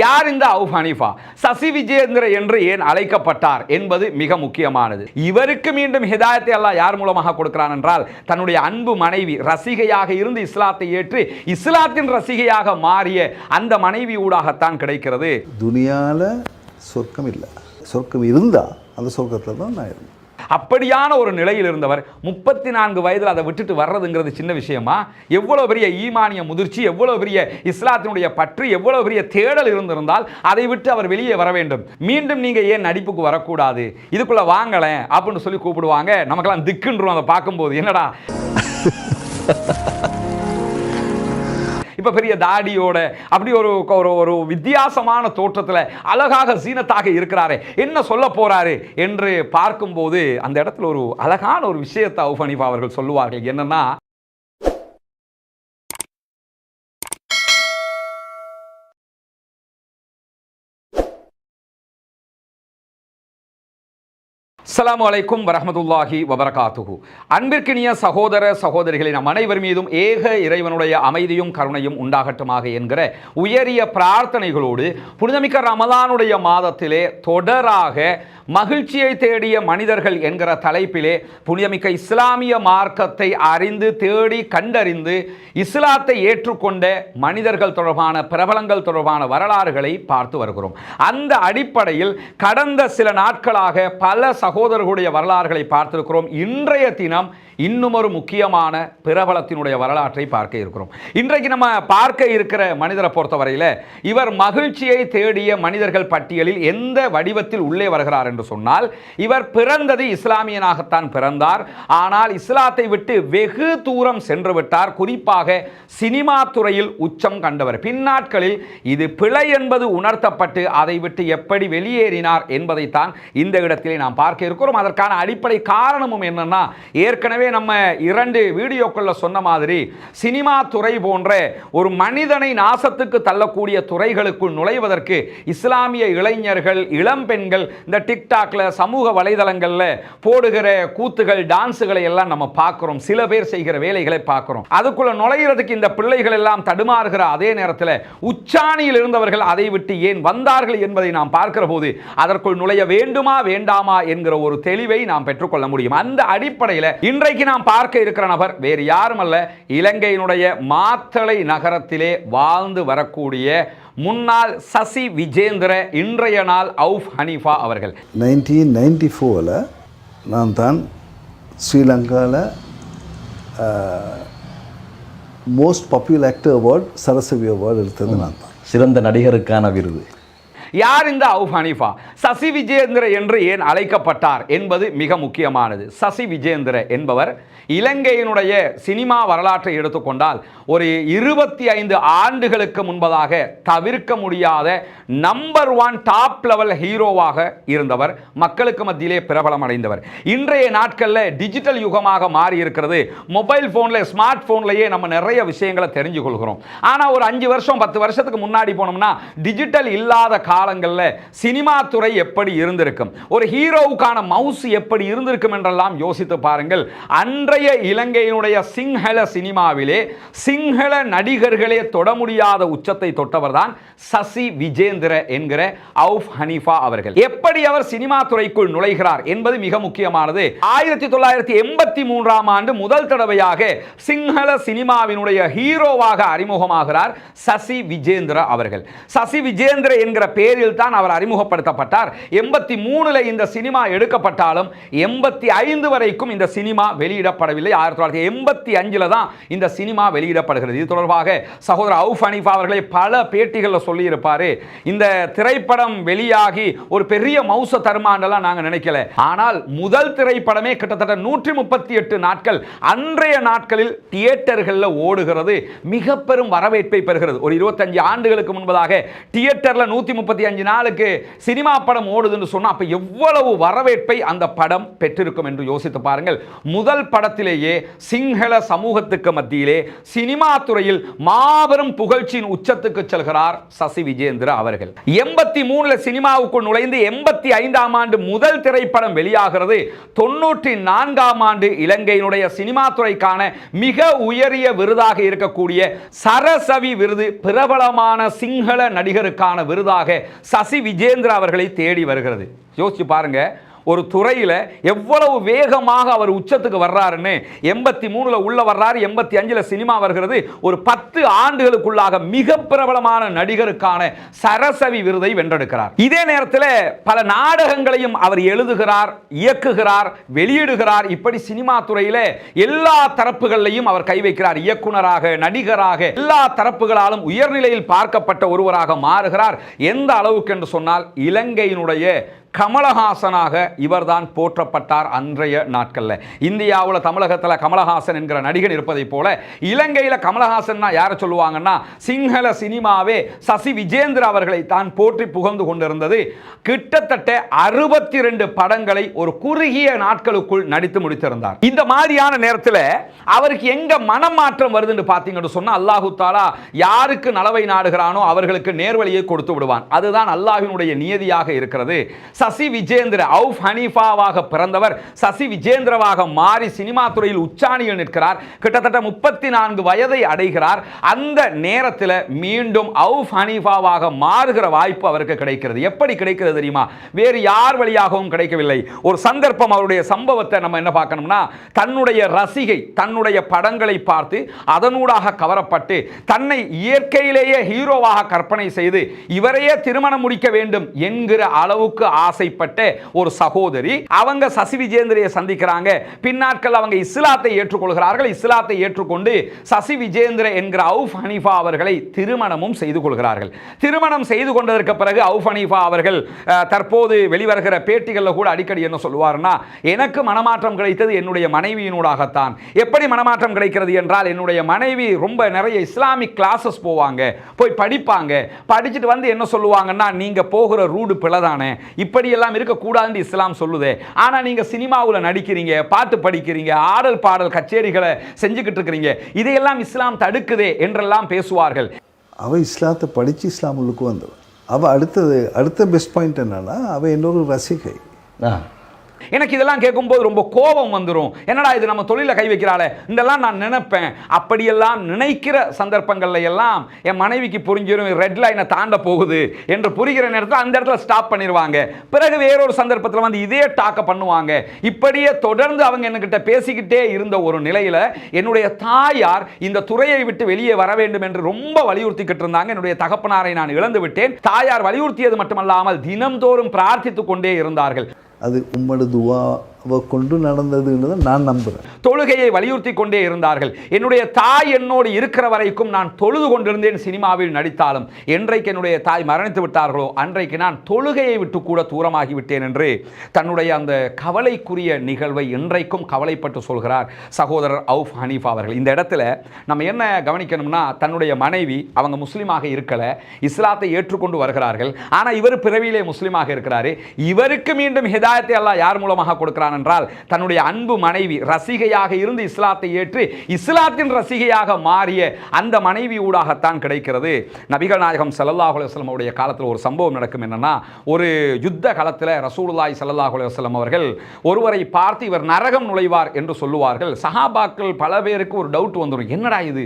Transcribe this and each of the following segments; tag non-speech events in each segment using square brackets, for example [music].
யார் இந்த Auf Hanifa? Sasi Vijayendra என்று ஏன் அழைக்கப்பட்டார் என்பது மிக முக்கியமானது. இவருக்கு மீண்டும் ஹிதாயத்தை அல்லாஹ் யார் மூலமாக கொடுக்கிறான் என்றால் தன்னுடைய அன்பு மனைவி ரசிகையாக இருந்து இஸ்லாத்தை ஏற்று இஸ்லாத்தின் ரசிகையாக மாறிய அந்த மனைவி ஊடாகத்தான் கிடைக்கிறது. துனியால சொர்க்கம் இல்லை சொர்க்கம் இருந்தால் அந்த சொர்க்கத்தில் தான் நான் இருந்தேன். அப்படியான ஒரு நிலையில் இருந்தவர் முப்பத்தி நான்கு வயதில் அதை விட்டுட்டு வர்றதுங்கிறது சின்ன விஷயமா? எவ்வளவு பெரிய ஈமானிய முதிர்ச்சி எவ்வளவு பெரிய இஸ்லாத்தினுடைய பற்று எவ்வளவு பெரிய தேடல் இருந்திருந்தால் அதை விட்டு அவர் வெளியே வர வேண்டும். மீண்டும் நீங்க ஏன் நடிப்புக்கு வரக்கூடாது? இதுக்குள்ள வாங்கலேன் அப்படின்னு சொல்லி கூப்பிடுவாங்க. நமக்கெல்லாம் திக்குன்றோம் அதை பார்க்கும்போது. என்னடா? [laughs] இப்போ பெரிய தாடியோட அப்படி ஒரு ஒரு ஒரு வித்தியாசமான தோற்றத்தில் அழகாக சீனத்தாக இருக்கிறாரே. என்ன சொல்ல போகிறாரு என்று பார்க்கும்போது அந்த இடத்துல ஒரு அழகான ஒரு விஷயத்தை அவுஃபனிஃபா அவர்கள் சொல்லுவார்கள். என்னன்னா அஸ்லாம் அலைக்கும் வரமதுல்லாஹி வபரகாத்துகு அன்பிற்கினிய சகோதர சகோதரிகளை நம் அனைவர் மீதும் ஏக இறைவனுடைய அமைதியும் கருணையும் உண்டாகட்டுமாக என்கிற உயரிய பிரார்த்தனைகளோடு புனிதமிக்க ரமலானுடைய மாதத்திலே தொடராக மகிழ்ச்சியை தேடிய மனிதர்கள் என்கிற தலைப்பிலே புனிதமிக்க இஸ்லாமிய மார்க்கத்தை அறிந்து தேடி கண்டறிந்து இஸ்லாத்தை ஏற்றுக்கொண்ட மனிதர்கள் தொடர்பான பிரபலங்கள் தொடர்பான வரலாறுகளை பார்த்து வருகிறோம். அந்த அடிப்படையில் கடந்த சில நாட்களாக பல சகோதர சகோதரர்களுடைய வரலாறுகளை பார்த்திருக்கிறோம். இன்றைய தினம் இன்னும் ஒரு முக்கியமான பிரபலத்தினுடைய வரலாற்றை பார்க்க இருக்கிறோம். இன்றைக்கு நம்ம பார்க்க இருக்கிற மனிதரை பொறுத்தவரையில் இவர் மகிழ்ச்சியை தேடிய மனிதர்கள் பட்டியலில் எந்த வடிவத்தில் உள்ளே வருகிறார் என்று சொன்னால் இவர் பிறந்தது இஸ்லாமியனாகத்தான் பிறந்தார். ஆனால் இஸ்லாத்தை விட்டு வெகு தூரம் சென்று விட்டார். குறிப்பாக சினிமா துறையில் உச்சம் கண்டவர். பின்னாட்களில் இது பிழை என்பது உணர்த்தப்பட்டு அதை விட்டு எப்படி வெளியேறினார் என்பதைத்தான் இந்த இடத்திலே நாம் பார்க்க இருக்கிறோம். அதற்கான அடிப்படை காரணமும் என்னென்னா ஏற்கனவே நம்ம இரண்டு வீடியோக்களில் சொன்ன மாதிரி சினிமா துறை போன்ற ஒரு மனிதனை நாசத்துக்கு தள்ளக்கூடிய துறைகளுக்குள் நுழைவதற்கு இஸ்லாமிய இளைஞர்கள் இளம் பெண்கள் இந்த டிக்டாக்ல சமூக வலைதளங்களில் போடுகிற கூத்துகள் டான்ஸுகளை எல்லாம் நம்ம பார்க்கிறோம். சில பேர் செய்கிற வேலைகளை பார்க்கிறோம். அதுக்குள்ள நுழைகிறதுக்கு இந்த பிள்ளைகள் எல்லாம் தடுமாறுகிற அதே நேரத்தில் உச்சாணியில் இருந்தவர்கள் அதை விட்டு ஏன் வந்தார்கள் என்பதை நாம் பார்க்கிற போது அதற்குள் நுழைய வேண்டுமா வேண்டாமா என்கிற ஒரு தெளிவை நாம் பெற்றுக்கொள்ள முடியும். அந்த அடிப்படையில் இன்றைக்கு நாம் பார்க்க இருக்கிற நபர் வேறு யாரும் அல்ல இலங்கையினுடைய மாத்தளை நகரத்திலே வாழ்ந்து வரக்கூடிய முன்னாள் சசி விஜேந்திர இன்றைய நாள் அவுஃப் ஹனீஃபா அவர்கள். நைன்டீன் நைன்டி ஃபோரில் நான் தான் ஸ்ரீலங்காவில் most popular actor award Saraswati award எடுத்தது நான் தான் சிறந்த நடிகருக்கான விருது. யார் இந்த அவு ஹனீஃபா? சசி விஜேந்திர என்று ஏன் அழைக்கப்பட்டார் என்பது மிக முக்கியமானது. சசி விஜேந்திர என்பவர் இலங்கையினுடைய சினிமா வரலாற்றை எடுத்துக்கொண்டால் ஒரு இருபத்தி ஐந்து ஆண்டுகளுக்கு முன்பதாக தவிர்க்க முடியாத நம்பர் ஒன் டாப் லெவல் ஹீரோவாக இருந்தவர். மக்களுக்கு மத்தியிலே பிரபலம் அடைந்தவர். இன்றைய நாட்களில் டிஜிட்டல் யுகமாக மாறி இருக்கிறது. மொபைல் ஃபோனில் ஸ்மார்ட் ஃபோன்லேயே நம்ம நிறைய விஷயங்களை தெரிஞ்சு கொள்கிறோம் ஆனால் ஒரு அஞ்சு வருஷம் பத்து வருஷத்துக்கு முன்னாடி போனோம்னா டிஜிட்டல் இல்லாத காலங்களில் சினிமா துறை எப்படி இருந்திருக்கும்? ஒரு ஹீரோவுக்கான மவுஸ் எப்படி இருந்திருக்கும் என்றெல்லாம் யோசித்து பாருங்கள். அன்றைய இலங்கையினுடைய சிங்கள சினிமாவிலே சிங்கள நடிகர்களே தொட முடியாத உச்சத்தை தொட்டவர் தான் சசி விஜேந்திர என்கிற அவுஃப் ஹனீஃபா அவர்கள். எப்படி அவர் சினிமா துறைக்குள் நுழைகிறார் என்பது மிக முக்கியமானது. ஆயிரத்தி தொள்ளாயிரத்தி எண்பத்தி மூன்றாம் ஆண்டு முதல் தடவையாக சிங்கள சினிமாவினுடைய ஹீரோவாக அறிமுகமாகிறார் சசி விஜேந்திர அவர்கள். சசி விஜேந்திர என்கிற பேர் பேரில் தான் அவர் அறிமுகப்படுத்தப்பட்டார். எண்பத்தி மூணில் இந்த சினிமா எடுக்கப்பட்டாலும் எண்பத்தி ஐந்து வரைக்கும் இந்த சினிமா வெளியிடப்படவில்லை. ஆயிரத்தி தொள்ளாயிரத்தி எண்பத்தி அஞ்சில் தான் இந்த சினிமா வெளியிடப்படுகிறது. இது தொடர்பாக சகோதரர் அவுஃப் அனிஃபா அவர்களை பல பேட்டிகளில் சொல்லியிருப்பார். இந்த திரைப்படம் வெளியாகி ஒரு பெரிய மௌச தருமாண்டெல்லாம் நாங்கள் நினைக்கல. ஆனால் முதல் திரைப்படமே கிட்டத்தட்ட நூற்றி முப்பத்தி எட்டு நாட்கள் அன்றைய நாட்களில் தியேட்டர்களில் ஓடுகிறது. மிக பெரும் வரவேற்பை பெறுகிறது. ஒரு இருபத்தஞ்சு ஆண்டுகளுக்கு முன்பதாக தியேட்டரில் நூற்றி முப்பத்தி நாற்பத்தி அஞ்சு நாளுக்கு சினிமா படம் ஓடுதுன்னு சொன்னா அப்ப எவ்வளவு வரவேற்பை அந்த படம் பெற்றிருக்கும் என்று யோசித்து பாருங்கள். முதல் படத்திலேயே சிங்கள சமூகத்துக்கு மத்தியிலே சினிமா துறையில் மாபெரும் புகழ்ச்சியின் உச்சத்துக்கு செல்கிறார் சசி விஜேந்திர அவர்கள். எண்பத்தி மூணுல சினிமாவுக்குள் நுழைந்து எண்பத்தி ஐந்தாம் ஆண்டு முதல் திரைப்படம் வெளியாகிறது. தொன்னூற்றி நான்காம் ஆண்டு இலங்கையினுடைய சினிமா துறைக்கான மிக உயரிய விருதாக இருக்கக்கூடிய சரசவி விருது பிரபலமான சிங்கள நடிகருக்கான விருதாக சசி விஜேந்திர அவர்களை தேடி வருகிறது. யோசிச்சு பாருங்க ஒரு துறையில் எவ்வளவு வேகமாக அவர் உச்சத்துக்கு வர்றாருன்னு எண்பத்தி மூணில் உள்ளே வர்றாரு எண்பத்தி அஞ்சில் சினிமா வருகிறது ஒரு பத்து ஆண்டுகளுக்குள்ளாக மிக பிரபலமான நடிகருக்கான சரசவி விருதை வென்றெடுக்கிறார். இதே நேரத்தில் பல நாடகங்களையும் அவர் எழுதுகிறார் இயக்குகிறார் வெளியிடுகிறார். இப்படி சினிமா துறையில் எல்லா தரப்புகளையும் அவர் கை வைக்கிறார். இயக்குனராக நடிகராக எல்லா தரப்புகளாலும் உயர்நிலையில் பார்க்கப்பட்ட ஒருவராக மாறுகிறார். எந்த அளவுக்கு என்று சொன்னால் இலங்கையினுடைய கமலஹாசனாக இவர்தான் போற்றப்பட்டார் அன்றைய நாட்களில். இந்தியாவில் தமிழகத்தில் கமலஹாசன் என்கிற நடிகன் இருப்பதைப் போல இலங்கையில் கமலஹாசன்னா யாரை சொல்லுவாங்கன்னா சிங்கள சினிமாவே சசி விஜேந்திர அவர்களை தான் போற்றி புகழ்ந்து கொண்டிருந்தது. கிட்டத்தட்ட அறுபத்தி ரெண்டு படங்களை ஒரு குறுகிய நாட்களுக்குள் நடித்து முடித்திருந்தார். இந்த மாதிரியான நேரத்தில் அவருக்கு எங்க மனமாற்றம் வருதுன்னு பார்த்தீங்கன்னு சொன்னா அல்லாஹு தாலா யாருக்கு நலவை நாடுகிறானோ அவர்களுக்கு நேர்வழியை கொடுத்து விடுவான். அதுதான் அல்லாஹினுடைய நியதியாக இருக்கிறது. சசி விஜேந்திர அவுஃப் ஹனீஃபாவாக பிறந்தவர் சசி விஜேந்திரவாக மாறி சினிமா துறையில் உச்சாணியில் நிற்கிறார். கிட்டத்தட்ட முப்பத்தி நான்கு வயதை அடைகிறார். அந்த நேரத்தில் மீண்டும் அவுஃப் ஹனீஃபாவாக மாறுகிற வாய்ப்பு அவருக்கு கிடைக்கிறது. எப்படி கிடைக்கிறது தெரியுமா? வேறு யார் வழியாகவும் கிடைக்கவில்லை. ஒரு சந்தர்ப்பம் அவருடைய சம்பவத்தை நம்ம என்ன பார்க்கணும்னா தன்னுடைய ரசிகை தன்னுடைய படங்களை பார்த்து அதனூடாக கவரப்பட்டு தன்னை இயற்கையிலேயே ஹீரோவாக கற்பனை செய்து இவரையே திருமணம் முடிக்க வேண்டும் என்கிற அளவுக்கு ஆசைப்பட்ட ஒரு சகோதரி. அவங்க சசி விஜேந்திரையை சந்திக்கிறாங்க. பின்னாட்கள் அவங்க இஸ்லாத்தை ஏற்றுக்கொள்கிறார்கள். இஸ்லாத்தை ஏற்றுக்கொண்டு சசி விஜேந்திர என்கிற அவுஃப் ஹனீஃபா அவர்களை திருமணமும் செய்து கொள்கிறார்கள். திருமணம் செய்து கொண்டதற்கு பிறகு அவுஃப் ஹனீஃபா அவர்கள் தற்போது வெளிவருகிற பேட்டிகளில் கூட அடிக்கடி என்ன சொல்லுவார்னா எனக்கு மனமாற்றம் கிடைத்தது என்னுடைய மனைவியினூடாகத்தான். எப்படி மனமாற்றம் கிடைக்கிறது என்றால் என்னுடைய மனைவி ரொம்ப நிறைய இஸ்லாமிக் கிளாஸஸ் போவாங்க. போய் படிப்பாங்க. படிச்சுட்டு வந்து என்ன சொல்லுவாங்கன்னா நீங்க போகிற ரூடு பிழைதானே. இப்படியெல்லாம் இருக்கக்கூடாதுன்னு இஸ்லாம் சொல்லுதே. ஆனா நீங்க சினிமாவில் நடிக்கிறீங்க பாட்டு படிக்கிறீங்க ஆடல் பாடல் கச்சேரிகளை செஞ்சுக்கிட்டு இருக்கிறீங்க. இதையெல்லாம் இஸ்லாம் தடுக்குதே என்றெல்லாம் பேசுவார்கள். அவள் இஸ்லாத்தை படித்து இஸ்லாம் உள்ளுக்கு வந்தவன் அவள் அடுத்தது அடுத்த பெஸ்ட் பாயிண்ட் என்னன்னா அவள் இன்னொரு ரசிகை. ஆ. எனக்கு இதெல்லாம் கேட்கும்போது ரொம்ப கோபம் வந்துடும் என்னடா இது நம்ம தொழிலை கை வைக்கிறாளே? இதெல்லாம் நான் நினைப்பேன். அப்படியெல்லாம் நினைக்கிற சந்தர்ப்பங்கள்ல எல்லாம் என் மனைவிக்கு புரிஞ்சிடும் ரெட் லைனை தாண்ட போகுது என்று புரிகிற நேரத்தில் அந்த இடத்துல ஸ்டாப் பண்ணிடுவாங்க பிறகு வேறொரு சந்தர்ப்பத்தில் வந்து இதே டாக்க பண்ணுவாங்க. இப்படியே தொடர்ந்து அவங்க என்கிட்ட பேசிக்கிட்டே இருந்த ஒரு நிலையில் என்னுடைய தாயார் இந்த துறையை விட்டு வெளியே வர வேண்டும் என்று ரொம்ப வலியுறுத்திக்கிட்டு இருந்தாங்க. என்னுடைய தகப்பனாரை நான் இழந்து விட்டேன். தாயார் வலியுறுத்தியது மட்டுமல்லாமல் தினம்தோறும் பிரார்த்தித்துக் கொண்டே இருந்தார்கள். அது உம்மோட துவாவை கொண்டு நடந்ததுன்னு நான் நம்புகிறேன். தொழுகையை வலியுறுத்தி கொண்டே இருந்தார்கள். என்னுடைய தாய் என்னோடு இருக்கிற வரைக்கும் நான் தொழுது கொண்டிருந்தேன் சினிமாவில் நடித்தாலும். என்றைக்கு என்னுடைய தாய் மரணித்து விட்டார்களோ அன்றைக்கு நான் தொழுகையை விட்டு கூட தூரமாகி விட்டேன் என்று தன்னுடைய அந்த கவலைக்குரிய நிகழ்வை இன்றைக்கும் கவலைப்பட்டு சொல்கிறார் சகோதரர் அவுஃப் ஹனீஃபா அவர்கள். இந்த இடத்துல நம்ம என்ன கவனிக்கணும்னா தன்னுடைய மனைவி அவங்க முஸ்லீமாக இருக்கலை இஸ்லாத்தை ஏற்றுக்கொண்டு வருகிறார்கள். ஆனால் இவர் பிறவியிலே முஸ்லீமாக இருக்கிறாரு. இவருக்கு மீண்டும் ஹிதாயத்தை எல்லாம் யார் மூலமாக கொடுக்கிறான் என்றால் தன்னுடைய அன்பு மனைவி ரசிகையாக இருந்து இஸ்லாத்தை ஏற்று இஸ்லாத்தின் ரசிகையாக மாறிய அந்த மனைவி ஊடாகத்தான் கிடைக்கிறது. நபிகள் நாயகம் ஸல்லல்லாஹு அலுவலம் அவருடைய காலத்தில் ஒரு சம்பவம் நடக்கும் என்னன்னா ஒரு யுத்த காலத்தில் ரசூலுல்லாய் ஸல்லல்லாஹு அலுவலம் அவர்கள் ஒருவரை பார்த்து இவர் நரகம் நுழைவார் என்று சொல்லுவார்கள். சஹாபாக்கள் பல பேருக்கு ஒரு டவுட் வந்துடும் என்னடா இது?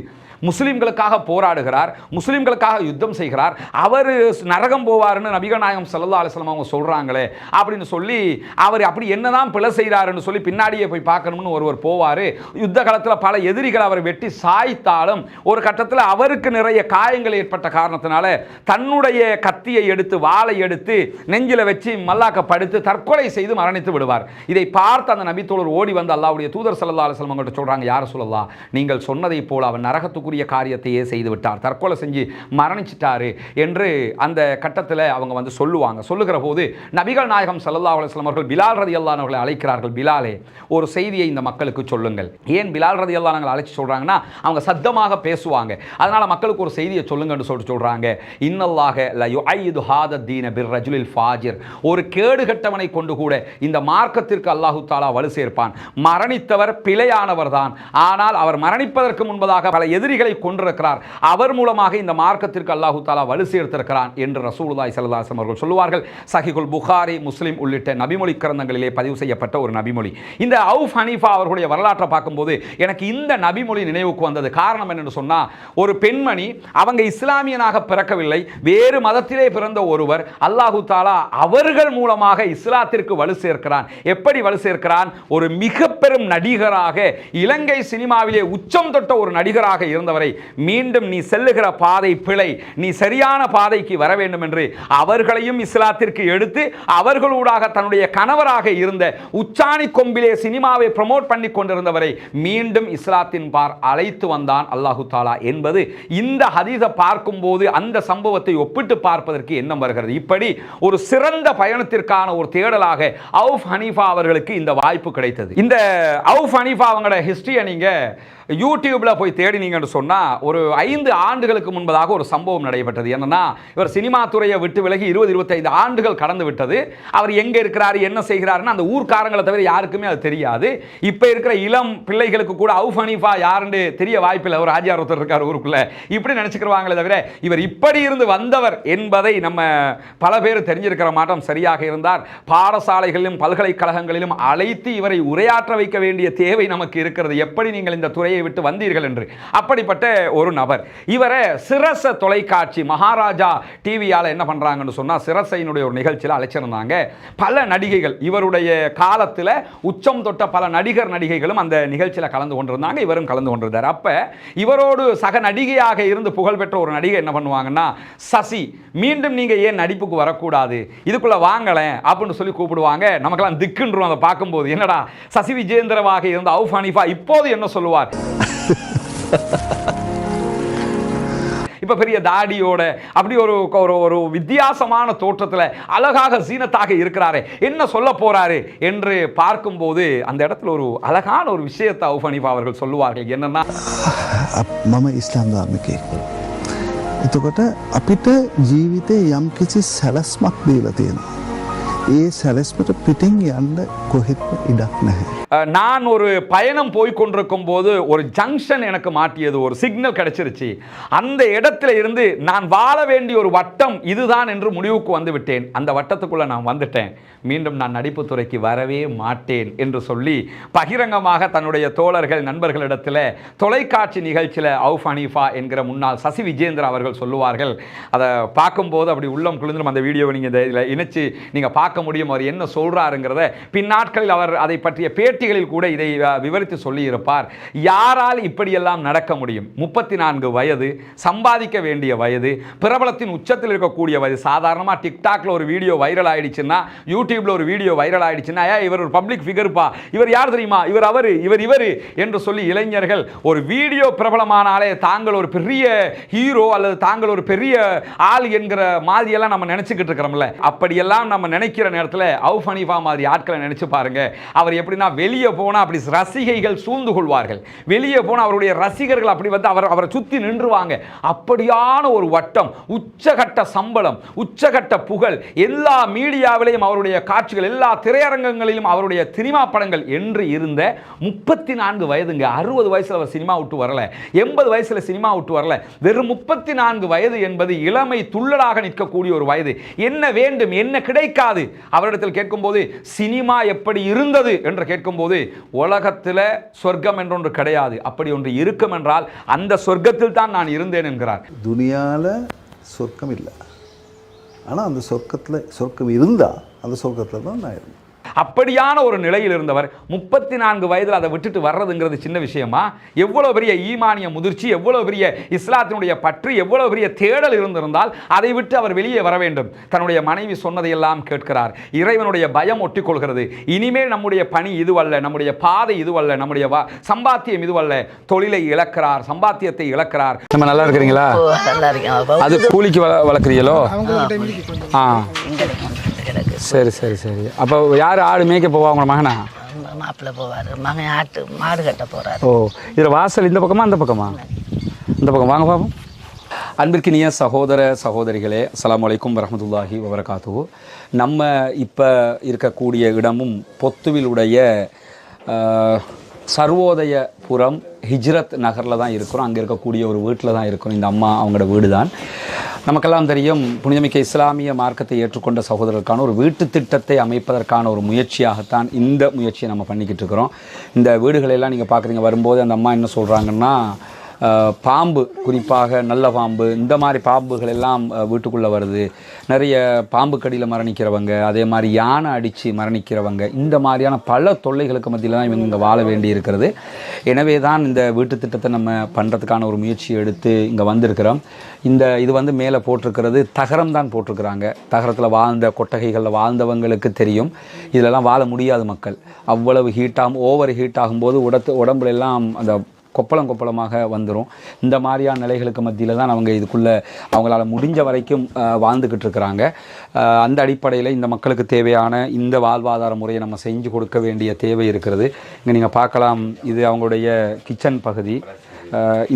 முஸ்லீம்களுக்காக போராடுகிறார் முஸ்லீம்களுக்காக யுத்தம் செய்கிறார் அவர் நரகம் போவார்னு நபிகள் நாயகம் ஸல்லல்லாஹு அலைஹி அவங்க சொல்கிறாங்களே அப்படின்னு சொல்லி அவர் அப்படி என்னதான் பிழை செய்கிறாருன்னு சொல்லி பின்னாடியே போய் பார்க்கணும்னு ஒருவர் போவார். யுத்த காலத்தில் பல எதிரிகள் அவரை வெட்டி சாய்த்தாலும் ஒரு கட்டத்தில் அவருக்கு நிறைய காயங்கள் ஏற்பட்ட காரணத்தினால தன்னுடைய கத்தியை எடுத்து வாளை எடுத்து நெஞ்சில் வச்சு மல்லாக்க படுத்து தற்கொலை செய்து மரணித்து விடுவார். இதை பார்த்து அந்த நபித்தோழர் ஓடி வந்து அல்லாவுடைய தூதர் சல்லா அலைஹி வஸல்லம் அவங்கள்ட்ட சொல்றாங்க யார் சொல்லலாம் நீங்கள் சொன்னதை போல் அவன் நரகத்துக்கு மரணத்துக்குரிய காரியத்தையே செய்துவிட்டார். தற்கொலை செஞ்சு மரணிச்சிட்டாரு என்று அந்த கட்டத்தில் அவங்க வந்து சொல்லுவாங்க. சொல்லுகிற போது நபிகள் நாயகம் சல்லா அலுவலம் அவர்கள் பிலால் ரதி அல்லானவர்களை அழைக்கிறார்கள். பிலாலே ஒரு செய்தியை இந்த மக்களுக்கு சொல்லுங்கள். ஏன் பிலால் ரதி அல்லாஹ் அழைச்சி சொல்றாங்கன்னா அவங்க சத்தமாக பேசுவாங்க. அதனால மக்களுக்கு ஒரு செய்தியை சொல்லுங்கன்னு சொல்லிட்டு சொல்றாங்க. இன்னல்லாக ல யுஐது ஹாத தீன பிர் ரஜுலில் ஃபாஜிர். ஒரு கேடுகட்டவனை கொண்டு கூட இந்த மார்க்கத்திற்கு அல்லாஹு தாலா வலு சேர்ப்பான். மரணித்தவர் பிழையானவர் தான். ஆனால் அவர் மரணிப்பதற்கு முன்பதாக பல எதிரிகளை கொண்டிருக்கிறார். அவர் மூலமாக இந்த மார்க்கத்திற்கு அல்லாஹு தாலா வலு சேர்த்திருக்கிறான் என்று ரசூலுல்லாஹி ஸல்லல்லாஹு அவர்கள் சொல்லுவார்கள். சஹிகுல் புகாரி முஸ்லீம் உள்ளிட்ட நபிமொழி கிரந்தங்களிலே பதிவு செய்யப்பட்ட ஒரு நபிமொழி. இந்த அவுஃப் ஹனீஃபா அவர்களுடைய வரலாற்றை பார்க்கும்போது எனக்கு இந்த நபிமொழி நினைவுக்கு வந்தது. காரணம் என்னன்னு சொன்னால் ஒரு பெண்மணி அவங்க இஸ்லாமியனாக பிறக்கவில்லை வேறு மதத்திலே பிறந்த ஒருவர் அல்லாஹு தாலா அவர்கள் மூலமாக இஸ்லாத்திற்கு வலு சேர்க்கிறான். எப்படி வலு சேர்க்கிறான்? ஒரு மிக பெரும் நடிகராக இலங்கை சினிமாவிலே உச்சம் தொட்ட ஒரு நடிகராக இருந்தவரை மீண்டும் நீ செல்லுகிற பாதை பிழை நீ சரியான பாதைக்கு வர வேண்டும் என்று அவர்களையும் இஸ்லாத்திற்கு எடுத்து அவர்களூடாக தன்னுடைய கணவராக இருந்த உச்சாணி கொம்பிலே சினிமாவை ப்ரமோட் பண்ணி கொண்டிருந்தவரை மீண்டும் இஸ்லாத்தின் பார் அழைத்து வந்தான் அல்லாஹு தாலா என்பது இந்த ஹதீஸை பார்க்கும்போது அந்த சம்பவத்தை ஒப்பிட்டு பார்ப்பதற்கு எண்ணம் வருகிறது. இப்படி ஒரு சிறந்த பயணத்திற்கான ஒரு தேடலாக அவுஃப் ஹனீஃபா அவர்களுக்கு இந்த வாய்ப்பு கிடைத்தது. இந்த அவுஃப் ஹனீஃபா அவங்களோட ஹிஸ்டரியை நீங்கள் யூடியூப்பில் போய் தேடினீங்கன்னு சொன்னால் ஒரு ஐந்து ஆண்டுகளுக்கு முன்பதாக ஒரு சம்பவம் நடைபெற்றது. என்னன்னா இவர் சினிமா துறையை விட்டு விலகி இருபது இருபத்தைந்து ஆண்டுகள் கடந்து விட்டது. அவர் எங்க இருக்கிறார் என்ன செய்கிறாருன்னு அந்த ஊர்க்காரங்களை தவிர யாருக்குமே அது தெரியாது. இப்போ இருக்கிற இளம் பிள்ளைகளுக்கு கூட அவுஃப் ஹனீஃபா யாருன்னு தெரிய வாய்ப்பில்லை. ஒரு ஆஜியார் ஒருத்தர் இருக்கார் ஊருக்குள்ளே. இப்படி நினச்சிக்கிறவாங்களே தவிர இவர் இப்படி இருந்து வந்தவர் என்பதை நம்ம பல பேர் தெரிஞ்சிருக்கிற மாட்டோம் சரியாக இருந்தார். பாடசாலைகளிலும் பல்கலைக்கழகங்களிலும் அழைத்து இவரை உரையாற்ற வைக்க வேண்டிய தேவை நமக்கு இருக்கிறது. எப்படி நீங்கள் இந்த துறையை விட்டு வந்தீர்கள் என்று. அப்படி அப்படிப்பட்ட ஒரு நபர். இவரை சிரச தொலைக்காட்சி மகாராஜா டிவியால் என்ன பண்றாங்கன்னு சொன்னா சிரசையினுடைய ஒரு நிகழ்ச்சியில் அழைச்சிருந்தாங்க. பல நடிகைகள் இவருடைய காலத்தில் உச்சம் தொட்ட பல நடிகர் நடிகைகளும் அந்த நிகழ்ச்சியில் கலந்து கொண்டிருந்தாங்க இவரும் கலந்து கொண்டிருந்தார். அப்ப இவரோடு சக நடிகையாக இருந்து புகழ்பெற்ற ஒரு நடிகை என்ன பண்ணுவாங்கன்னா சசி மீண்டும் நீங்க ஏன் நடிப்புக்கு வரக்கூடாது? இதுக்குள்ள வாங்கலேன் அப்படின்னு சொல்லி கூப்பிடுவாங்க. நமக்கெல்லாம் திக்குன்றோம் அதை பார்க்கும்போது. என்னடா சசி விஜேந்திரவாக இருந்த அவுஃப் ஹனீஃபா இப்போது என்ன சொல்லுவார்? [laughs] இப்ப பெரிய தாடியோட அப்படி ஒரு ஒரு ஒரு வித்தியாசமான தோற்றத்துல அழகாக சீனத்தாக இருக்கிறாரே என்ன சொல்ல போறாரு என்று பார்க்கும்போது அந்த இடத்துல ஒரு அழகான ஒரு விஷயத்தை அவுஃப் ஹனீஃபா அவர்கள் சொல்லுவார்கள் என்னன்னா අප- මම ඉස්ලාම් ධර්මිකයෙක්. එතකොට අපිට ජීවිතය යම් කිසි සැලස්මක් දීලා තියෙනවා. ඒ සැලස්මට පිටින් යන්න කොහෙත්ම ඉඩක් නැහැ. நான் ஒரு பயணம் போய் கொண்டிருக்கும் போது ஒரு ஜங்ஷன் எனக்கு மாட்டியது ஒரு சிக்னல் கிடைச்சிருச்சு. அந்த இடத்துல இருந்து நான் வாழ வேண்டிய ஒரு வட்டம் இதுதான் என்று முடிவுக்கு வந்து விட்டேன். அந்த வட்டத்துக்குள்ள நான் வந்துட்டேன். மீண்டும் நான் நடிப்பு துறைக்கு வரவே மாட்டேன் என்று சொல்லி பகிரங்கமாக தன்னுடைய தோழர்கள் நண்பர்களிடத்தில் தொலைக்காட்சி நிகழ்ச்சியில் அவுஃப் ஹனீஃபா என்கிற முன்னாள் சசி விஜேந்திரா அவர்கள் சொல்லுவார்கள். அதை பார்க்கும்போது அப்படி உள்ளம் குளிர்ந்துடும் அந்த வீடியோவை நீங்கள் இதில் இணைச்சு நீங்கள் பார்க்க முடியும் அவர் என்ன சொல்கிறாருங்கிறத பின்னாட்களில் அவர் அதை பற்றிய நிகழ்ச்சிகளில் கூட இதை விவரித்து சொல்லியிருப்பார். யாரால் இப்படியெல்லாம் நடக்க முடியும்? முப்பத்தி நான்கு வயது சம்பாதிக்க வேண்டிய வயது பிரபலத்தின் உச்சத்தில் இருக்கக்கூடிய வயது. சாதாரணமாக டிக்டாக்ல ஒரு வீடியோ வைரல் ஆயிடுச்சுன்னா யூடியூப்ல ஒரு வீடியோ வைரல் ஆயிடுச்சுன்னா இவர் ஒரு பப்ளிக் ஃபிகர்ப்பா இவர் யார் தெரியுமா? இவர் அவர் இவர் இவர் என்று சொல்லி இளைஞர்கள் ஒரு வீடியோ பிரபலமானாலே தாங்கள் ஒரு பெரிய ஹீரோ அல்லது தாங்கள் ஒரு பெரிய ஆள் என்கிற மாதிரியெல்லாம் நம்ம நினைச்சுக்கிட்டு இருக்கிறோம்ல. அப்படியெல்லாம் நம்ம நினைக்கிற நேரத்தில் அவுஃப் ஹனீஃபா மாதிரி ஆட்களை நினைச்சு பாருங்க. அவர் எப்படின்னா வெளியே போனால் அப்படி ரசிகைகள் சூழ்ந்து கொள்வார்கள். வெளியே போனால் அவருடைய ரசிகர்கள் அப்படி வந்து அவர் அவரை சுற்றி நின்றுவாங்க. அப்படியான ஒரு வட்டம் உச்சகட்ட சம்பளம் உச்சகட்ட புகழ் எல்லா மீடியாவிலையும் அவருடைய காட்சிகள் எல்லா திரையரங்கங்களிலும் அவருடைய சினிமா படங்கள் என்று இருந்த முப்பத்தி நான்கு வயதுங்க அறுபது வயசுல அவர் சினிமா விட்டு வரல. எண்பது வயசுல சினிமா விட்டு வரல. வெறும் முப்பத்தி நான்கு வயது என்பது இளமை துள்ளலாக நிற்கக்கூடிய ஒரு வயது. என்ன வேண்டும் என்ன கிடைக்காது? அவரிடத்தில் கேட்கும்போது சினிமா எப்படி இருந்தது? என்று கேட்கும்போது உலகத்தில் சொர்க்கம் என்றொன்று கிடையாது. அப்படி ஒன்று இருக்கும் என்றால் அந்த சொர்க்கத்தில் தான் நான் இருந்தேன் என்கிறார். துனியாவில் சொர்க்கம் இல்லை. ஆனால் அந்த சொர்க்கத்தில் சொர்க்கம் இருந்தால் அந்த சொர்க்கத்தில் தான் நான் இருந்தேன். அப்படியான ஒரு நிலையில் இருந்தவர் முப்பத்தி நான்கு வயதில் அதை விட்டுட்டு வர்றதுங்கிறது சின்ன விஷயமா? எவ்வளோ பெரிய ஈமானிய முதிர்ச்சி எவ்வளோ பெரிய இஸ்லாத்தினுடைய பற்று எவ்வளோ பெரிய தேடல் இருந்திருந்தால் அதை விட்டு அவர் வெளியே வர வேண்டும். தன்னுடைய மனைவி சொன்னதையெல்லாம் கேட்கிறார். இறைவனுடைய பயம் ஒட்டிக்கொள்கிறது. இனிமேல் நம்முடைய பணி இதுவல்ல நம்முடைய பாதை இதுவல்ல நம்முடைய சம்பாத்தியம் இதுவல்ல. தொழிலை இழக்கிறார் சம்பாத்தியத்தை இழக்கிறார். நம்ம நல்லா இருக்கிறீங்களா? அது கூலிக்கு வள வளர்க்குறீங்களோ? ஆ. சரி சரி சரி. அப்போ யார் ஆடு மேய்க்க போவா உங்களோட மகனா? மாப்பிள்ளை போவார். மகன் ஆட்டு மாடு கட்ட போறாரு. ஓ இதில் வாசல் இந்த பக்கமா அந்த பக்கமா? இந்த பக்கம். வாங்க பாப்போம். அன்பிற்கினிய சகோதர சகோதரிகளே அஸ்ஸலாமு அலைக்கும் வரஹ்மத்துல்லாஹி வபரகாத்துஹு. நம்ம இப்போ இருக்கக்கூடிய இடமும் பொத்துவிலுடைய சர்வோதயபுரம் ஹிஜ்ரத் நகரில் தான் இருக்கிறோம். அங்கே இருக்கக்கூடிய ஒரு வீட்டில் தான் இருக்கிறோம். இந்த அம்மா அவங்களோட வீடு தான் நமக்கெல்லாம் தெரியும் புனிதமிக்க இஸ்லாமிய மார்க்கத்தை ஏற்றுக்கொண்ட சகோதரருக்கான ஒரு வீட்டு திட்டத்தை அமைப்பதற்கான ஒரு முயற்சியாகத்தான் இந்த முயற்சியை நம்ம பண்ணிக்கிட்டு இருக்கிறோம். இந்த வீடுகளெல்லாம் நீங்கள் பார்க்குறீங்க வரும்போது அந்த அம்மா என்ன சொல்கிறாங்கன்னா பாம்பு குறிப்பாக நல்ல பாம்பு இந்த மாதிரி பாம்புகள் எல்லாம் வீட்டுக்குள்ளே வருது. நிறைய பாம்பு கடியில் மரணிக்கிறவங்க அதே மாதிரி யானை அடித்து மரணிக்கிறவங்க இந்த மாதிரியான பல தொல்லைகளுக்கு மத்தியில் தான் இவங்க இங்கே வாழ வேண்டி இருக்கிறது எனவே தான் இந்த வீட்டு திட்டத்தை நம்ம பண்ணுறதுக்கான ஒரு முயற்சி எடுத்து இங்கே வந்திருக்கிறோம். இந்த இது வந்து மேலே போட்டிருக்கிறது தகரம் தான் போட்டிருக்கிறாங்க. தகரத்தில் வாழ்ந்த கொட்டகைகளில் வாழ்ந்தவங்களுக்கு தெரியும். இதிலெல்லாம் வாழ முடியாது மக்கள். அவ்வளவு ஹீட்டாகும் ஓவர் ஹீட் ஆகும்போது உடத்து உடம்புல எல்லாம் அந்த கொப்பளம் கொப்பளமாக வந்துடும் இந்த மாதிரியான நிலைகளுக்கு மத்தியில் தான் அவங்க இதுக்குள்ளே அவங்களால முடிஞ்ச வரைக்கும் வாழ்ந்துக்கிட்டு இருக்கிறாங்க அந்த அடிப்படையில் இந்த மக்களுக்கு தேவையான இந்த வாழ்வாதார முறையை நம்ம செஞ்சு கொடுக்க வேண்டிய தேவை இருக்கிறது. இங்கே நீங்கள் பார்க்கலாம் இது அவங்களுடைய கிச்சன் பகுதி.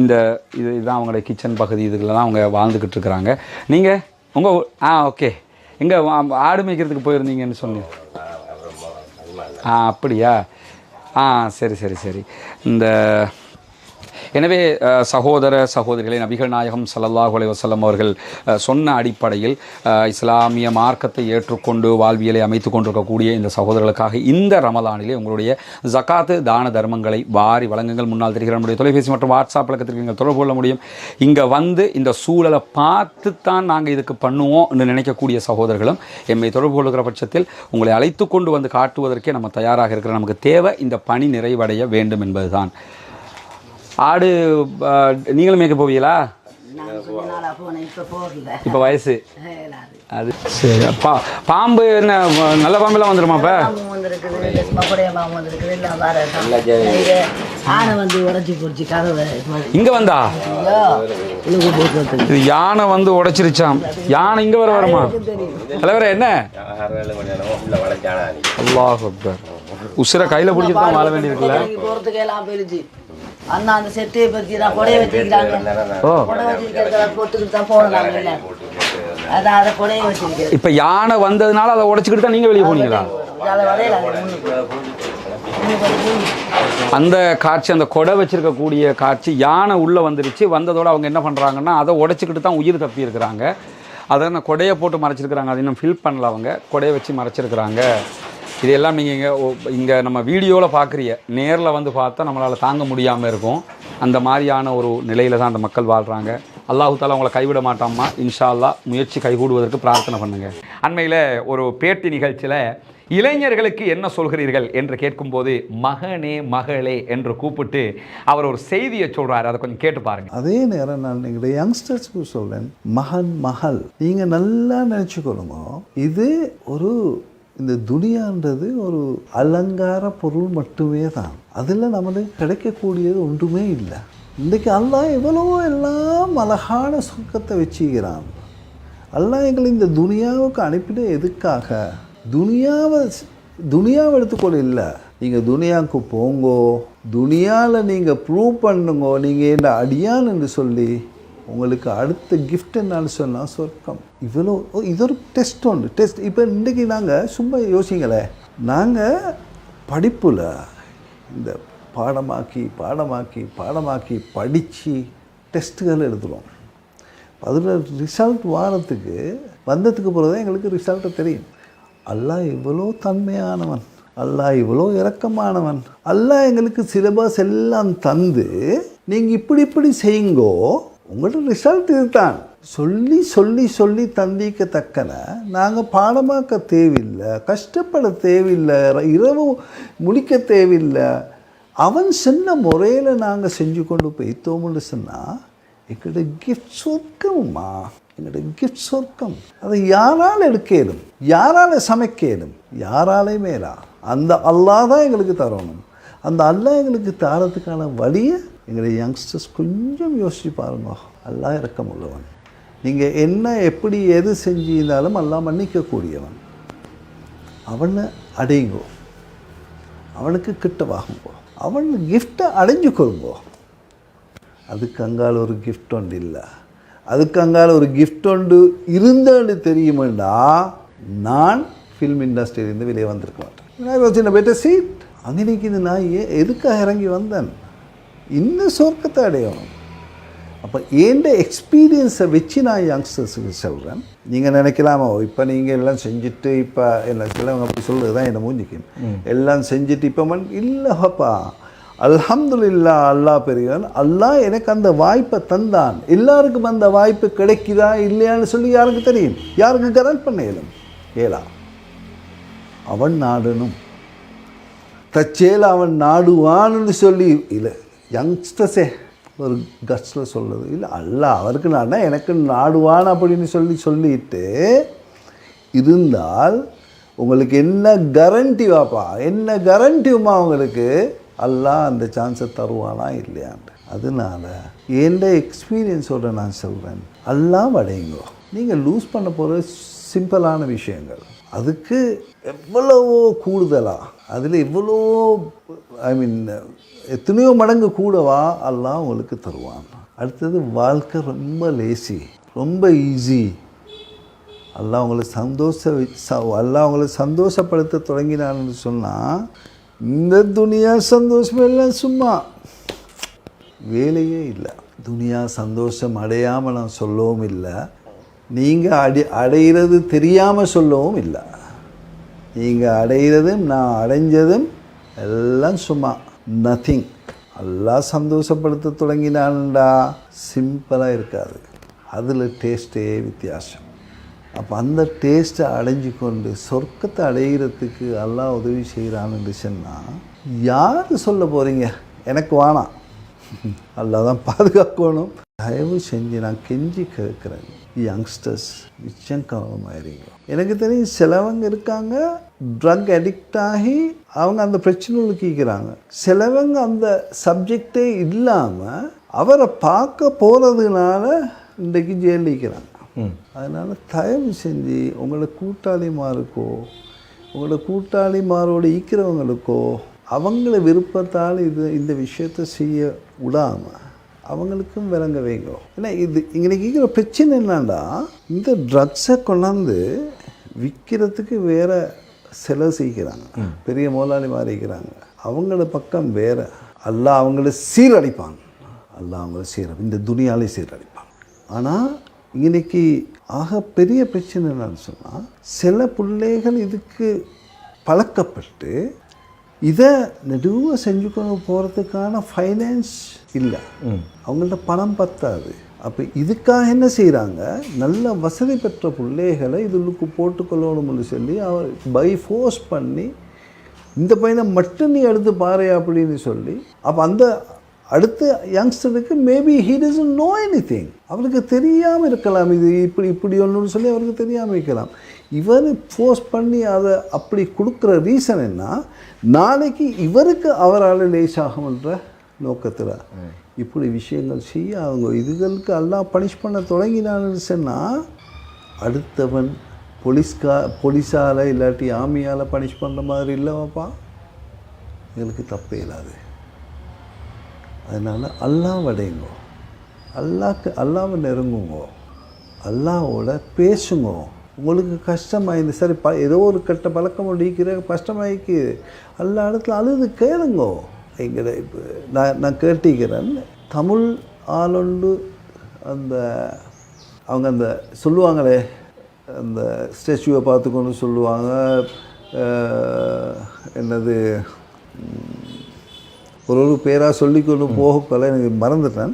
இந்த இது இதுதான் அவங்களுடைய கிச்சன் பகுதி. இதில் தான் அவங்க வாழ்ந்துக்கிட்டு இருக்கிறாங்க நீங்கள் உங்கள் ஆ ஓகே. எங்கே ஆடு மேய்க்கிறதுக்கு போயிருந்தீங்கன்னு சொன்னீங்க. ஆ அப்படியா? ஆ சரி சரி சரி. இந்த எனவே சகோதர சகோதரிகளை நபிகள் நாயகம் சல்லாஹ் அலைவசல்லம் அவர்கள் சொன்ன அடிப்படையில் இஸ்லாமிய மார்க்கத்தை ஏற்றுக்கொண்டு வாழ்வியலை அமைத்து கொண்டிருக்கக்கூடிய இந்த சகோதரர்களுக்காக இந்த ரமலானிலே உங்களுடைய ஜகாத்து தான தர்மங்களை வாரி வழங்குங்கள். முன்னால் தெரிகிற நம்முடைய தொலைபேசி மற்றும் வாட்ஸ்அப் பழக்கத்திற்கு நீங்கள் தொடர்பு கொள்ள முடியும். இங்கே வந்து இந்த சூழலை பார்த்து தான் நாங்கள் இதுக்கு பண்ணுவோம் என்று நினைக்கக்கூடிய சகோதரர்களும் எம்மை தொடர்பு கொள்கிற பட்சத்தில் உங்களை அழைத்து கொண்டு வந்து காட்டுவதற்கே நம்ம தயாராக இருக்கிற நமக்கு தேவை இந்த பணி நிறைவடைய வேண்டும் என்பதுதான். ஆடு நீங்களும் மேய்க்க போவீங்களா? இப்போ இப்போ வயசு. அது சரி. பா பாம்பு என்ன நல்ல பாம்பெல்லாம் வந்துருமா இப்போ பாம்பு வந்திருக்குது இந்த மக்குடைய பாம்பு வந்திருக்குது எல்லாம் வர இது ஆனை வந்து உடச்சி போச்சு கதவை இங்கே வந்தா? இது யானை வந்து உடைச்சிருச்சாம். யானை இங்கே வர வருமா? தலைவரே என்ன? அல்லாஹ் உசிர கையில் பிடிச்சி தான் வாழ வேண்டியிருக்குல்ல அண்ணா அந்த செட்டையை பற்றி நான் கொடைய வச்சிருக்கிறாங்க. ஓ. கொடை வச்சிருக்கிறத போட்டுக்கிட்டு தான் எல்லாம். அதான் அதை கொடைய வச்சிருக்கிறது இப்போ யானை வந்ததுனால அதை உடைச்சிக்கிட்டு தான் நீங்கள் வெளியே போனீங்களா? அதை. அந்த காட்சி அந்த கொடை வச்சிருக்கக்கூடிய காட்சி யானை உள்ளே வந்துருச்சு. வந்ததோட அவங்க என்ன பண்ணுறாங்கன்னா அதை உடைச்சிக்கிட்டு தான் உயிர் தப்பி இருக்கிறாங்க. அதை கொடையை போட்டு மறைச்சிருக்கிறாங்க. அதை இன்னும் ஃபில் பண்ணல அவங்க. கொடையை வச்சு மறைச்சிருக்கிறாங்க. இதெல்லாம் நீங்கள் இங்கே இங்கே நம்ம வீடியோவில் பார்க்குறீங்க நேரில் வந்து பார்த்தா நம்மளால் தாங்க முடியாமல் இருக்கும். அந்த மாதிரியான ஒரு நிலையில் தான் அந்த மக்கள் வாழ்கிறாங்க அல்லாஹு தாலா உங்களை கைவிட மாட்டாமா இன்ஷால்லா முயற்சி கைகூடுவதற்கு பிரார்த்தனை பண்ணுங்கள் அண்மையில் ஒரு பேட்டி நிகழ்ச்சியில் இளைஞர்களுக்கு என்ன சொல்கிறீர்கள் என்று கேட்கும்போது மகனே மகளே என்று கூப்பிட்டு அவர் ஒரு செய்தியை சொல்கிறார் அதை கொஞ்சம் கேட்டு பாருங்கள் அதே நேரம் நான் எங்களுடைய யங்ஸ்டர்ஸ்க்கு சொல்கிறேன் மகன் மகள் நீங்கள் நல்லா நினைச்சுக்கொள்ளுங்க. இது ஒரு இந்த துனியான்றது ஒரு அலங்கார பொருள் மட்டுமே தான். அதில் நமக்கு கிடைக்கக்கூடியது ஒன்றுமே இல்லை. இன்றைக்கு அல்லா எவ்வளவோ எல்லாம் அழகான சுருக்கத்தை வச்சுக்கிறான் அல்லா எங்களை இந்த துனியாவுக்கு அனுப்பின எதுக்காக? துனியாவை துனியாவை எடுத்துக்கொள்ள இல்லை. நீங்கள் துனியாவுக்கு போங்கோ துனியாவில் நீங்கள் ப்ரூவ் பண்ணுங்கோ நீங்கள் என்ன அடியான் என்று சொல்லி உங்களுக்கு அடுத்த gift என்னன்னு சொன்னால் சொர்க்கம். இவ்வளோ ஓ, இது ஒரு டெஸ்ட் ஒன்று டெஸ்ட் இப்போ இன்றைக்கி நாங்கள் சும்மா யோசிங்களேன் நாங்கள் படிப்பில் இந்த பாடமாக்கி பாடமாக்கி பாடமாக்கி படித்து டெஸ்ட்டுகள் எழுதுகிறோம் அதில் ரிசல்ட் வாரத்துக்கு வந்ததுக்கு பிறகு தான் எங்களுக்கு ரிசல்ட்டு தெரியும். அல்லாஹ் இவ்வளோ தன்மையானவன். அல்லாஹ் இவ்வளோ இரக்கமானவன். அல்லாஹ் எங்களுக்கு சிலபஸ் எல்லாம் தந்து நீங்கள் இப்படி இப்படி செய்யுங்கோ உங்களோட ரிசல்ட் இதுதான். சொல்லி சொல்லி சொல்லி தந்திக்க தக்கன நாங்கள் பாடமாக்க தேவையில்லை கஷ்டப்பட தேவையில்லை இரவு முடிக்க தேவையில்லை. அவன் சொன்ன முறையில் நாங்கள் செஞ்சு கொண்டு போய்த்தோம்னு சொன்னால் எங்களோட கிஃப்ட் சொர்க்கம்மா. எங்களோட கிஃப்ட் சொர்க்கம். அதை யாரால் எடுக்கலும் யாரால் சமைக்கலும் யாராலே மேலா. அந்த அல்லாஹ் தான் எங்களுக்கு தரணும். அந்த அல்லாஹ் எங்களுக்கு தரத்துக்கான வழியை எங்களுடைய யங்ஸ்டர்ஸ் கொஞ்சம் யோசிச்சு பாருங்க. எல்லாம் இறக்கம் உள்ளவன் நீங்கள் என்ன எப்படி எது செஞ்சிருந்தாலும் எல்லாம் மன்னிக்கக்கூடியவன். அவனை அடையுங்கோ. அவனுக்கு கிட்ட வாங்குங்கோ அவன் கிஃப்டை அடைஞ்சு கொள்ளுங்கோ அதுக்கு அங்கால ஒரு கிஃப்ட் ஒன்று இல்லை. அதுக்கு அங்கால ஒரு கிஃப்ட் ஒன்று இருந்தேன்னு தெரியுமெண்டா நான் ஃபில்ம் இண்டஸ்ட்ரியிலேருந்து வெளியே வந்திருக்க மாட்டேன். சின்ன பெட்டர் சீட் அங்கே இது நான் ஏ எதுக்காக இறங்கி வந்தேன்? இன்னும் சொர்க்கத்தை அடையணும். அப்போ ஏண்ட எக்ஸ்பீரியன்ஸை வச்சு நான் யங்ஸ்டர்ஸுக்கு சொல்கிறேன் நீங்கள் நினைக்கலாமா இப்போ நீங்கள் எல்லாம் செஞ்சுட்டு இப்போ என்ன சிலவங்க அப்படி சொல்கிறது தான் என்னை மூஞ்சிக்கும். எல்லாம் செஞ்சுட்டு இப்போ மண் இல்லைப்பா அல்ஹம்துலில்லா அல்லாஹ் பெரியவன் அல்லாஹ் எனக்கு அந்த வாய்ப்பை தந்தான். எல்லாருக்கும் அந்த வாய்ப்பு கிடைக்குதா இல்லையான்னு சொல்லி யாருக்கு தெரியும்? யாருக்கு கரண்ட் பண்ண இயலும் ஏலா. அவன் நாடணும் தச்சேல அவன் நாடுவான்னு சொல்லி இல்லை யங்ஸ்டர்ஸே ஒரு கட்ஸில் சொல்லுது இல்லை அல்ல அவருக்கு நாடா எனக்கு நாடுவான் அப்படின்னு சொல்லி சொல்லிட்டு இருந்தால் உங்களுக்கு என்ன கரண்டி வாப்பா? என்ன கரண்டியுமா உங்களுக்கு? எல்லாம் அந்த சான்ஸை தருவானா இல்லையான்ட்டு. அதனால எந்த எக்ஸ்பீரியன்ஸோட நான் சொல்கிறேன் எல்லாம் அடையுங்கோ. நீங்கள் லூஸ் பண்ண போகிற சிம்பிளான விஷயங்கள். அதுக்கு எவ்வளவோ கூடுதலாக அதில் எவ்வளோ ஐ மீன் எத்தனையோ மடங்கு கூடவா எல்லாம் உங்களுக்கு தருவான். அடுத்தது வாழ்க்கை ரொம்ப லேசி ரொம்ப ஈஸி எல்லாம் உங்களை சந்தோஷ எல்லாம் உங்களை சந்தோஷப்படுத்த தொடங்கினான்னு சொன்னால் இந்த துனியா சந்தோஷம் எல்லாம் சும்மா. வேலையே இல்லை. துனியா சந்தோஷம் அடையாமல் நான் சொல்லவும் இல்லை. நீங்கள் அடி அடைகிறது தெரியாமல் சொல்லவும் இல்லை. நீங்கள் அடைகிறதும் நான் அடைஞ்சதும் எல்லாம் சும்மா. நத்திங் எல்லாம் சந்தோஷப்படுத்த தொடங்கினான்டா சிம்பிளாக இருக்காது. அதில் டேஸ்ட்டே வித்தியாசம். அப்போ அந்த டேஸ்ட்டை அடைஞ்சு கொண்டு சொர்க்கத்தை அடைகிறதுக்கு எல்லாம் உதவி செய்கிறான்னு சொன்னால் யார் சொல்ல போகிறீங்க எனக்கு வேணாம். அல்லாஹ் தான் பாதுகாக்கணும். தயவு செஞ்சு நான் கெஞ்சி கேட்குறேன். யங்ஸ்டர்ஸ் நிச்சயம் கவனமாயிருங்க எனக்கு தெரியும் சிலவங்க இருக்காங்க ட்ரக் அடிக்ட் ஆகி அவங்க அந்த பிரச்சனையில் கீக்கிறாங்க சிலவங்க அந்த சப்ஜெக்டே இல்லாமல் அவரை பார்க்க போகிறதுனால இன்றைக்கு ஜெயில் நிற்கிறாங்க அதனால் தயவு செஞ்சு உங்களோட கூட்டாளிமாருக்கோ உங்களோட கூட்டாளிமாரோட ஈக்கிறவங்களுக்கோ அவங்கள விருப்பத்தால் இது இந்த விஷயத்தை செய்ய விடாமல் அவங்களுக்கும் விளங்க வைங்க. ஏன்னா இது இங்கே இருக்கிற பிரச்சனை என்னன்னா இந்த ட்ரக்ஸை கொண்டாந்து விற்கிறதுக்கு வேற செலவு செய்கிறாங்க. பெரிய முதலாளி மாதிரி இருக்கிறாங்க அவங்கள பக்கம் வேற. அல்லாஹ் அவங்கள சீரழிப்பாங்க அல்லாஹ் அவங்கள சீர இந்த துணியாலே சீரழிப்பாங்க ஆனால் இன்னைக்கு ஆக பெரிய பிரச்சனை என்னன்னு சொன்னால் சில பிள்ளைகள் இதுக்கு பழக்கப்பட்டு இதை நெடுவாக செஞ்சுக்கொண்டு போகிறதுக்கான ஃபைனான்ஸ் இல்லை. அவங்கள்ட்ட பணம் பத்தாது. அப்போ இதுக்காக என்ன செய்கிறாங்க நல்ல வசதி பெற்ற பிள்ளைகளை இதுக்கு போட்டுக்கொள்ளணும்னு சொல்லி அவர் பை ஃபோர்ஸ் பண்ணி இந்த பையனை மட்டும் நீ எடுத்து பாரு அப்படின்னு சொல்லி அப்போ அந்த அடுத்த யங்ஸ்டருக்கு maybe he doesn't know anything அவருக்கு தெரியாமல் இருக்கலாம். இது இப்படி இப்படி ஒன்றுன்னு சொல்லி அவருக்கு தெரியாமல் இருக்கலாம். இவர் ஃபோர்ஸ் பண்ணி அதை அப்படி கொடுக்குற ரீசன் என்ன? நாளைக்கு இவருக்கு அவரால் லேசாகும்ன்ற நோக்கத்தில். இப்படி விஷயங்கள் செய்ய அவங்க இதுகளுக்கு எல்லாம் பனிஷ் பண்ண தொடங்கினான்னு சொன்னால் அடுத்தவன் போலீஸ்கா போலீஸால் இல்லாட்டி ஆமியால் பனிஷ் பண்ணுற மாதிரி இல்லைவாப்பா எங்களுக்கு தப்பே இல்லாது. அதனால் அல்லாஹ் அடையுங்கோ அல்லாக்கு அல்லாவை நெருங்குங்கோ. அல்லாவோட பேசுங்கோ. உங்களுக்கு கஷ்டமாயிருந்து சரி ப ஏதோ ஒரு கெட்ட பழக்கம் ஒழிக்கிற கஷ்டமாயிக்கு எல்லா இடத்துல அழுது கேளுங்கோ. எங்களை இப்போ நான் நான் கேட்டிக்கிறேன் தமிழ் ஆளுண்டு அந்த அவங்க அந்த சொல்லுவாங்களே அந்த ஸ்டாச்சுவை பார்த்துக்கொண்டு சொல்லுவாங்க என்னது ஒரு ஒரு பேராக சொல்லிக்கொண்டு போகக்கொள்ள எனக்கு மறந்துட்டேன்.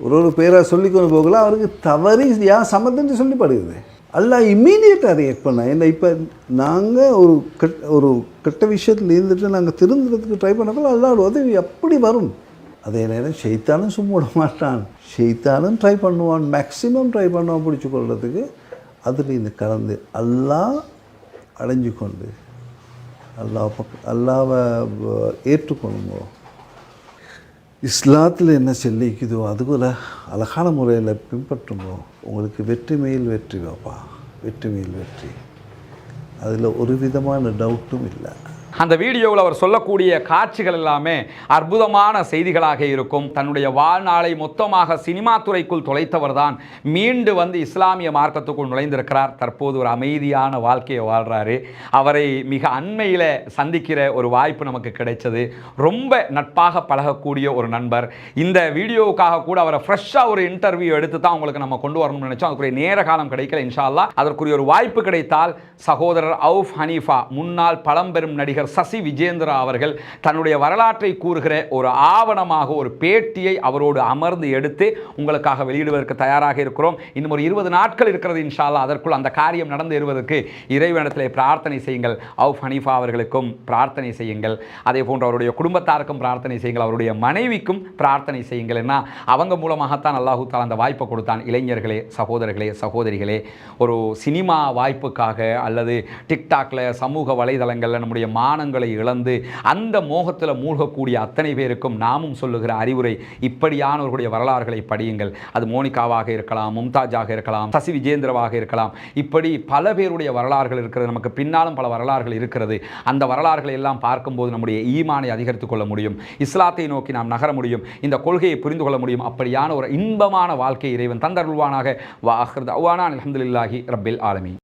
ஒரு ஒரு பேரை சொல்லிக்கொண்டு போகல அவருக்கு தவறி ஏன் சம்மந்தம்னு சொல்லப்படுகிறது அல்லாஹ் இம்மீடியட்டாக ரியாக்ட் பண்ண. என்ன இப்போ நாங்கள் ஒரு கெட் ஒரு கெட்ட விஷயத்தில் இருந்துட்டு நாங்கள் திருந்துறதுக்கு ட்ரை பண்ணப்போ அல்லாஹ் உதவி அப்படி வரும். அதே நேரம் ஷெய்தானும் சும்மா விட மாட்டான். ஷெய்தானும் ட்ரை பண்ணுவான். மேக்ஸிமம் ட்ரை பண்ணுவான் பிடிச்சி கொள்றதுக்கு. அதில் இந்த கலந்து அல்லாஹ் அடைஞ்சு கொண்டு அல்லாஹ் பக் அல்லாவை ஏற்றுக்கொள்ளுங்கோ. இஸ்லாத்தில் என்ன செல்லிக்குதோ அதுபோல் அழகான முறையில் பின்பற்றுங்கோ. உங்களுக்கு வெற்றி மேல் வெற்றி பாப்பா. வெற்றி மேல் வெற்றி. அதில் ஒரு விதமான டவுட்டும் இல்லை. அந்த வீடியோவில் அவர் சொல்லக்கூடிய காட்சிகள் எல்லாமே அற்புதமான செய்திகளாக இருக்கும். தன்னுடைய வாழ்நாளை மொத்தமாக சினிமா துறைக்குள் தொலைத்தவர் தான் மீண்டு வந்து இஸ்லாமிய மார்க்கத்துக்குள் நுழைந்திருக்கிறார். தற்போது ஒரு அமைதியான வாழ்க்கையை வாழ்றாரு. அவரை மிக அண்மையில் சந்திக்கிற ஒரு வாய்ப்பு நமக்கு கிடைச்சது. ரொம்ப நட்பாக பழகக்கூடிய ஒரு நண்பர். இந்த வீடியோவுக்காக கூட அவரை ஃப்ரெஷ்ஷாக ஒரு இன்டர்வியூ எடுத்து தான் உங்களுக்கு நம்ம கொண்டு வரணும்னு நினைச்சோம். அதுக்குரிய நேர காலம் கிடைக்கல இன்ஷா அதற்குரிய ஒரு வாய்ப்பு கிடைத்தால் சகோதரர் அவுஃப் ஹனீஃபா முன்னாள் பழம்பெரும் நடிகர் சசி விஜேந்திரா அவர்கள் தன்னுடைய வரலாற்றை கூறுகிற ஒரு ஆவணமாக ஒரு பேட்டியை அவரோடு அமர்ந்து எடுத்து உங்களுக்காக வெளியிடுவதற்கு தயாராக இருக்கிறோம். இன்னும் ஒரு இருபது நாட்கள் இருக்கிறது இன்ஷால்லா அதற்குள் அந்த காரியம் நடந்து வருவதற்கு பிரார்த்தனை செய்யுங்கள். அவுஃப் ஹனீஃபா அவர்களுக்கும் பிரார்த்தனை செய்யுங்கள். அதே போன்று அவருடைய குடும்பத்தாருக்கும் பிரார்த்தனை செய்யுங்கள். அவருடைய மனைவிக்கும் பிரார்த்தனை செய்யுங்கள். என்ன அவங்க மூலமாகத்தான் அல்லாஹு தாலா அந்த வாய்ப்பை கொடுத்தான். இளைஞர்களே சகோதரர்களே சகோதரிகளே ஒரு சினிமா வாய்ப்புக்காக அல்லது டிக்டாக்ல சமூக வலைதளங்களில் நம்முடைய மா மானங்களை இழந்து அந்த மோகத்தில் மூழ்கக்கூடிய அத்தனை பேருக்கும் நாமும் சொல்லுகிற அறிவுரை இப்படியானவர்களுடைய வரலாறுகளை படியுங்கள். அது மோனிகாவாக இருக்கலாம் மும்தாஜாக இருக்கலாம் சசி விஜேந்திரவாக இருக்கலாம். இப்படி பல பேருடைய வரலாறுகள் இருக்கிறது. நமக்கு பின்னாலும் பல வரலாறுகள் இருக்கிறது. அந்த வரலாறுகளை எல்லாம் பார்க்கும்போது நம்முடைய ஈமானை அதிகரித்துக் கொள்ள முடியும். இஸ்லாத்தை நோக்கி நாம் நகர முடியும். இந்த கொள்கையை புரிந்து கொள்ள முடியும். அப்படியான ஒரு இன்பமான வாழ்க்கை இறைவன் தந்தருள்வானாக. வாஹர் அவானா அலமதுல்லாஹி ரப்பில் ஆலமி